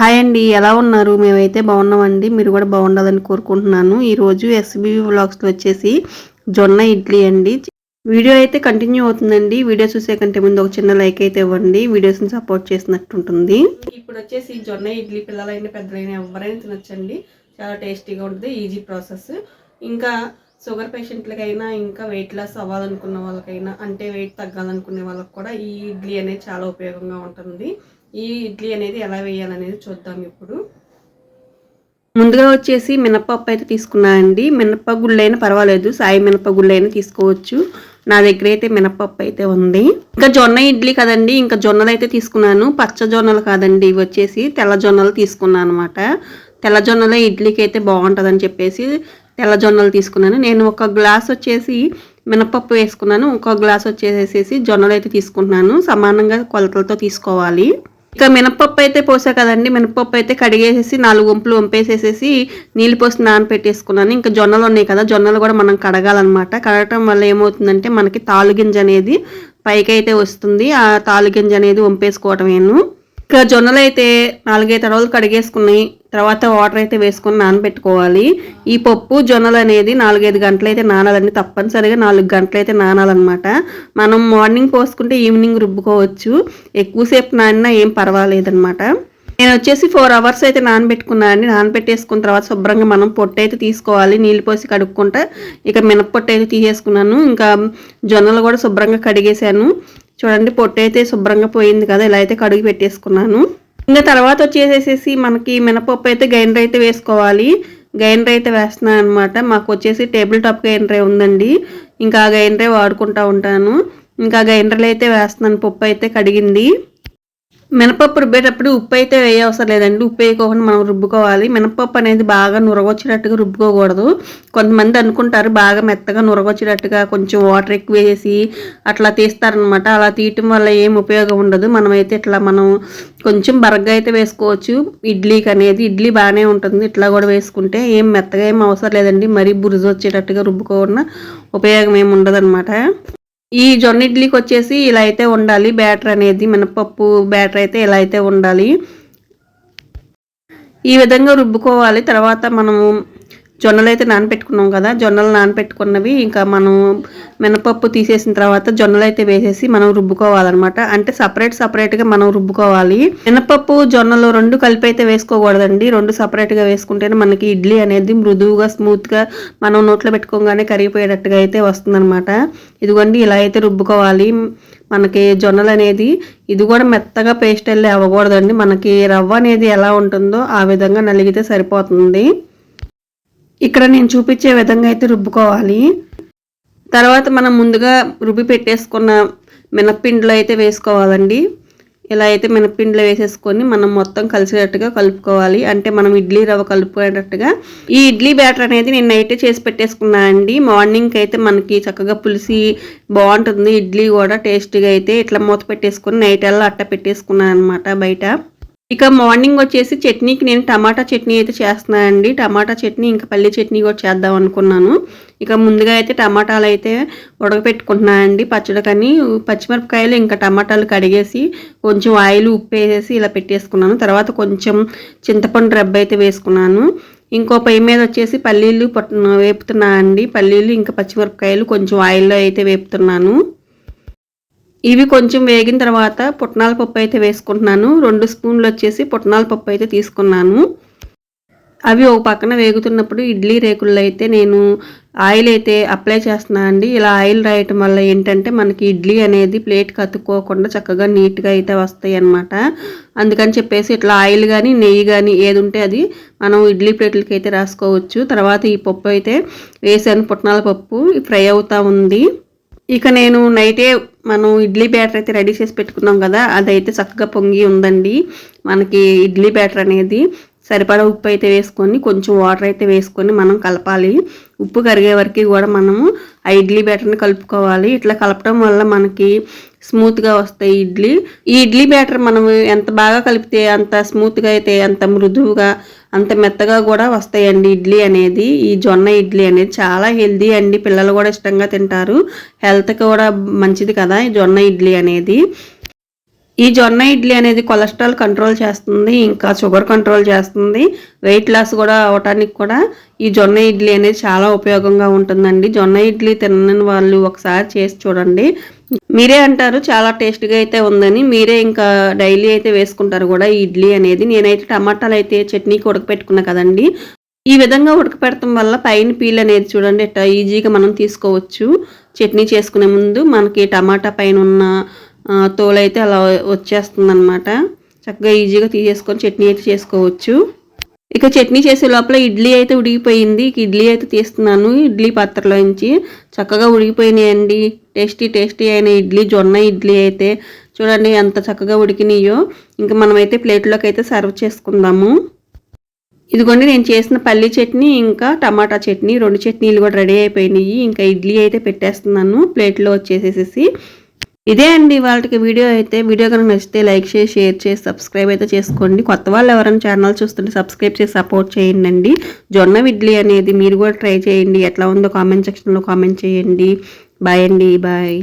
Hi అండి ఎలా ఉన్నారు? మేమైతే బాగున్నామండి. మీరు కూడా బాగుండాలని కోరుకుంటున్నాను. ఈరోజు ఎస్బీ వ్లాగ్స్లో వచ్చేసి జొన్న ఇడ్లీ అండి. వీడియో అయితే కంటిన్యూ అవుతుందండి. వీడియో చూసే కంటే ముందు ఒక చిన్న లైక్ అయితే ఇవ్వండి. వీడియోస్ని సపోర్ట్ చేసినట్టు ఉంటుంది ఇప్పుడు వచ్చేసి జొన్న ఇడ్లీ పిల్లలైన పెద్దలైన ఎవరైనా తినొచ్చండి. చాలా టేస్టీగా ఉంటుంది ఈజీ ప్రాసెస్. ఇంకా షుగర్ పేషెంట్లకైనా ఇంకా వెయిట్ లాస్ అవ్వాలనుకున్న వాళ్ళకైనా అంటే వెయిట్ తగ్గాలనుకునే వాళ్ళకి కూడా ఈ ఇడ్లీ అనేది చాలా ఉపయోగంగా ఉంటుంది. ఈ ఇడ్లీ అనేది ఎలా వేయాలనేది చూద్దాం ఇప్పుడు. ముందుగా వచ్చేసి మినపప్పు అయితే తీసుకున్నానండి మినప్పగుళ్ళైనా పర్వాలేదు. సాయి మినప్పగుళ్ళైనా తీసుకోవచ్చు. నా దగ్గర అయితే మినపప్పు అయితే ఉంది. ఇంకా జొన్న ఇడ్లీ కదండి. ఇంకా జొన్నలు అయితే తీసుకున్నాను. పచ్చ జొన్నలు కాదండి. ఇవి వచ్చేసి తెల్ల జొన్నలు తీసుకున్నాను అనమాట తెల్ల జొన్నలే ఇడ్లీకి అయితే బాగుంటుందని చెప్పేసి తెల్ల జొన్నలు తీసుకున్నాను. నేను ఒక గ్లాస్ వచ్చేసి మినపప్పు వేసుకున్నాను. ఇంకో గ్లాస్ వచ్చేసేసి జొన్నలు అయితే తీసుకుంటున్నాను. సమానంగా కొలతలతో తీసుకోవాలి. ఇక మినపప్పు అయితే పోసా కదండి. మినపప్పు అయితే కడిగేసేసి నాలుగు వంపులు వంపేసేసేసి నీళ్ళు పోసి నానపెట్టేసుకున్నాను. ఇంకా జొన్నలు ఉన్నాయి కదా జొన్నలు కూడా మనం కడగాలన్నమాట. కడగటం వల్ల ఏమవుతుందంటే మనకి తాలుగింజ అనేది పైకి అయితే వస్తుంది. ఆ తాలుగింజ అనేది వంపేసుకోవటమేను. ఇక జొన్నలు అయితే నాలుగైదు తడవలు కడిగేసుకున్నాయి. తర్వాత వాటర్ అయితే వేసుకొని నానబెట్టుకోవాలి. ఈ పప్పు జొన్నలు అనేది నాలుగైదు గంటలు అయితే నానాలండి. తప్పనిసరిగా నాలుగు గంటలు అయితే నానాలన్నమాట. మనం మార్నింగ్ పోసుకుంటే ఈవినింగ్ రుబ్బుకోవచ్చు. ఎక్కువసేపు నానినా ఏం పర్వాలేదన్నమాట. నేను వచ్చేసి ఫోర్ అవర్స్ అయితే నానబెట్టుకున్నాను అండి. నానబెట్టేసుకున్న తర్వాత శుభ్రంగా మనం పొట్టు అయితే తీసుకోవాలి. నీళ్ళు పోసి కడుక్కుంటే ఇక మినప్పొట్టు అయితే తీసేసుకున్నాను. ఇంకా జొన్నలు కూడా శుభ్రంగా కడిగేశాను. చూడండి పొట్టు అయితే శుభ్రంగా పోయింది కదా. ఇలా అయితే కడుగు పెట్టేసుకున్నాను. ఇంకా తర్వాత వచ్చేసేసి మనకి మినపప్పు అయితే గ్రైండర్ అయితే వేసుకోవాలి. గైండర్ అయితే వేస్తున్నాను అనమాట మాకు వచ్చేసి టేబుల్ టాప్ గ్రైండర్ ఉందండి. ఇంకా ఆ గ్రైండరే వాడుకుంటూ ఉంటాను. ఇంకా గ్రైండర్లో అయితే వేస్తున్నాను. పప్పు అయితే కడిగింది. మినపప్పు రుబ్బేటప్పుడు ఉప్పు అయితే వేయ అవసరం లేదండి. ఉప్పు వేయకోకుండా మనం రుబ్బుకోవాలి. మినపప్పు అనేది బాగా నురగొచ్చేటట్టుగా రుబ్బుకోకూడదు. కొంతమంది అనుకుంటారు బాగా మెత్తగా నురగొచ్చేటట్టుగా కొంచెం వాటర్ ఎక్కువ వేసి అట్లా తీస్తారనమాట అలా తీయటం వల్ల ఏం ఉపయోగం ఉండదు. మనమైతే ఇట్లా మనం కొంచెం బరగ్గా అయితే వేసుకోవచ్చు. ఇడ్లీకి అనేది ఇడ్లీ బాగానే ఉంటుంది. ఇట్లా కూడా వేసుకుంటే ఏం మెత్తగా ఏం అవసరం లేదండి. మరీ బురుజు వచ్చేటట్టుగా రుబ్బుకోకుండా ఉపయోగం ఏమి ఉండదు ఈ జొన్న ఇడ్లీకి వచ్చేసి ఇలా అయితే ఉండాలి. బ్యాటర్ అనేది మినపప్పు బ్యాటర్ అయితే ఇలా అయితే ఉండాలి. ఈ విధంగా రుబ్బుకోవాలి. తర్వాత మనము జొన్నలు అయితే నానపెట్టుకున్నాం కదా జొన్నలు నానపెట్టుకున్నవి ఇంకా మనం మినపప్పు తీసేసిన తర్వాత జొన్నలు అయితే వేసేసి మనం రుబ్బుకోవాలన్నమాట. అంటే సపరేట్ సపరేట్గా మనం రుబ్బుకోవాలి. మినపప్పు జొన్నలు రెండు కలిపి అయితే వేసుకోకూడదండి. రెండు సపరేట్గా వేసుకుంటేనే మనకి ఇడ్లీ అనేది మృదువుగా స్మూత్గా మనం నోట్లో పెట్టుకోగానే కరిగిపోయేటట్టుగా అయితే వస్తుందన్నమాట. ఇదిగోండి ఇలా అయితే రుబ్బుకోవాలి. మనకి జొన్నలు అనేది ఇది కూడా మెత్తగా పేస్ట్ వెళ్ళి అవ్వకూడదండి. మనకి రవ్వ అనేది ఎలా ఉంటుందో ఆ విధంగా నలిగితే సరిపోతుంది. ఇక్కడ నేను చూపించే విధంగా అయితే రుబ్బుకోవాలి. తర్వాత మనం ముందుగా రుబ్బి పెట్టేసుకున్న మినప్పిండిలో అయితే వేసుకోవాలండి. ఇలా అయితే మినప్పిండిలో వేసేసుకొని మనం మొత్తం కలిసేటట్టుగా కలుపుకోవాలి. అంటే మనం ఇడ్లీ రవ్వ కలుపుకునేటట్టుగా. ఈ ఇడ్లీ బ్యాటర్ అనేది నేను నైటే చేసి పెట్టేసుకున్నా అండి. మార్నింగ్కి అయితే మనకి చక్కగా పులిసి బాగుంటుంది. ఇడ్లీ కూడా టేస్టీగా అయితే ఇట్లా మూత పెట్టేసుకొని నైట్ అలా అట్ట పెట్టేసుకున్నాను అనమాట బయట. ఇక మార్నింగ్ వచ్చేసి చట్నీకి నేను టమాటా చట్నీ అయితే చేస్తున్నానండి. టమాటా చట్నీ ఇంకా పల్లి చట్నీ కూడా చేద్దాం అనుకున్నాను. ఇక ముందుగా అయితే టమాటాలు అయితే ఉడకపెట్టుకుంటున్నానండి పచ్చడికని పచ్చిమిరపకాయలు ఇంకా టమాటాలు కడిగేసి కొంచెం ఆయిల్ ఉప్పు వేసేసి ఇలా పెట్టేసుకున్నాను. తర్వాత కొంచెం చింతపండు రబ్బ అయితే వేసుకున్నాను. ఇంకో పై మీద వచ్చేసి పల్లీలు వేపుతున్నా అండి పల్లీలు ఇంకా పచ్చిమిరపకాయలు కొంచెం ఆయిల్లో అయితే వేపుతున్నాను. ఇవి కొంచెం వేగిన తర్వాత పుట్నాల పప్పు అయితే వేసుకుంటున్నాను. రెండు స్పూన్లు వచ్చేసి పుట్నాల పప్పు అయితే తీసుకున్నాను. అవి ఒక పక్కన వేగుతున్నప్పుడు ఇడ్లీ రేకుల్లో అయితే నేను ఆయిల్ అయితే అప్లై చేస్తున్నాను అండి. ఇలా ఆయిల్ రాయటం వల్ల ఏంటంటే మనకి ఇడ్లీ అనేది ప్లేట్ కత్తుకోకుండా చక్కగా నీట్గా అయితే వస్తాయి అనమాట అందుకని చెప్పేసి ఇట్లా ఆయిల్ కానీ నెయ్యి కానీ ఏది ఉంటే అది మనం ఇడ్లీ ప్లేట్లకి అయితే రాసుకోవచ్చు. తర్వాత ఈ పప్పు అయితే వేసాను. పుట్నాల పప్పు ఫ్రై అవుతూ ఉంది. ఇక నేను నైటే మనం ఇడ్లీ బ్యాటర్ అయితే రెడీ చేసి పెట్టుకున్నాం కదా అదైతే చక్కగా పొంగి ఉందండి. మనకి ఇడ్లీ బ్యాటర్ అనేది సరిపడా ఉప్పు అయితే వేసుకొని కొంచెం వాటర్ అయితే వేసుకొని మనం కలపాలి. ఉప్పు కరిగే వరకు కూడా మనము ఆ ఇడ్లీ బ్యాటర్ని కలుపుకోవాలి. ఇట్లా కలపడం వల్ల మనకి స్మూత్గా వస్తాయి ఇడ్లీ. ఈ ఇడ్లీ బ్యాటర్ మనం ఎంత బాగా కలిపితే అంత స్మూత్గా అయితే అంత మృదువుగా అంత మెత్తగా కూడా వస్తాయండి ఇడ్లీ అనేది. ఈ జొన్న ఇడ్లీ అనేది చాలా హెల్దీ అండి. పిల్లలు కూడా ఇష్టంగా తింటారు. హెల్త్కి కూడా మంచిది కదా ఈ జొన్న ఇడ్లీ అనేది. ఈ జొన్న ఇడ్లీ అనేది కొలెస్ట్రాల్ కంట్రోల్ చేస్తుంది ఇంకా షుగర్ కంట్రోల్ చేస్తుంది. వెయిట్ లాస్ కూడా అవటానికి కూడా ఈ జొన్న ఇడ్లీ అనేది చాలా ఉపయోగంగా ఉంటుందండి. జొన్న ఇడ్లీ తినని వాళ్ళు ఒకసారి చేసి చూడండి. మీరే అంటారు చాలా టేస్ట్గా అయితే ఉందని. మీరే ఇంకా డైలీ అయితే వేసుకుంటారు కూడా ఈ ఇడ్లీ అనేది. నేనైతే టమాటాలు అయితే చట్నీకి ఉడకపెట్టుకున్నా కదండి. ఈ విధంగా ఉడకపెడతాం వల్ల పైన పీల్ అనేది చూడండి ఇట్లా ఈజీగా మనం తీసుకోవచ్చు. చట్నీ చేసుకునే ముందు మనకి టమాటా పైన ఉన్న తోలైతే అలా వచ్చేస్తుంది అనమాట చక్కగా ఈజీగా తీసేసుకొని చట్నీ అయితే చేసుకోవచ్చు. ఇక చట్నీ చేసే లోపల ఇడ్లీ అయితే ఉడికిపోయింది. ఇక ఇడ్లీ అయితే తీస్తున్నాను ఇడ్లీ పాత్రలో నుంచి. చక్కగా ఉడిగిపోయినాయండి టేస్టీ టేస్టీ అయిన ఇడ్లీ జొన్న ఇడ్లీ అయితే. చూడండి ఎంత చక్కగా ఉడికినాయో. ఇంకా మనమైతే ప్లేట్లోకి అయితే సర్వ్ చేసుకుందాము. ఇదిగోండి నేను చేసిన పల్లి చట్నీ ఇంకా టమాటా చట్నీ రెండు చట్నీలు కూడా రెడీ అయిపోయినాయి. ఇంకా ఇడ్లీ అయితే పెట్టేస్తున్నాను. ప్లేట్లో వచ్చేసేసి ఇదే అండి వాళ్ళకి వీడియో అయితే. వీడియో కనుక నచ్చితే లైక్ చేసి షేర్ చేసి సబ్స్క్రైబ్ అయితే చేసుకోండి. కొత్త వాళ్ళు ఎవరైనా ఛానల్ చూస్తుంటే సబ్స్క్రైబ్ చేసి సపోర్ట్ చేయండి జొన్న ఇడ్లీ అనేది మీరు కూడా ట్రై చేయండి. ఎట్లా ఉందో కామెంట్ సెక్షన్లో కామెంట్ చేయండి. బాయ్ అండి బాయ్.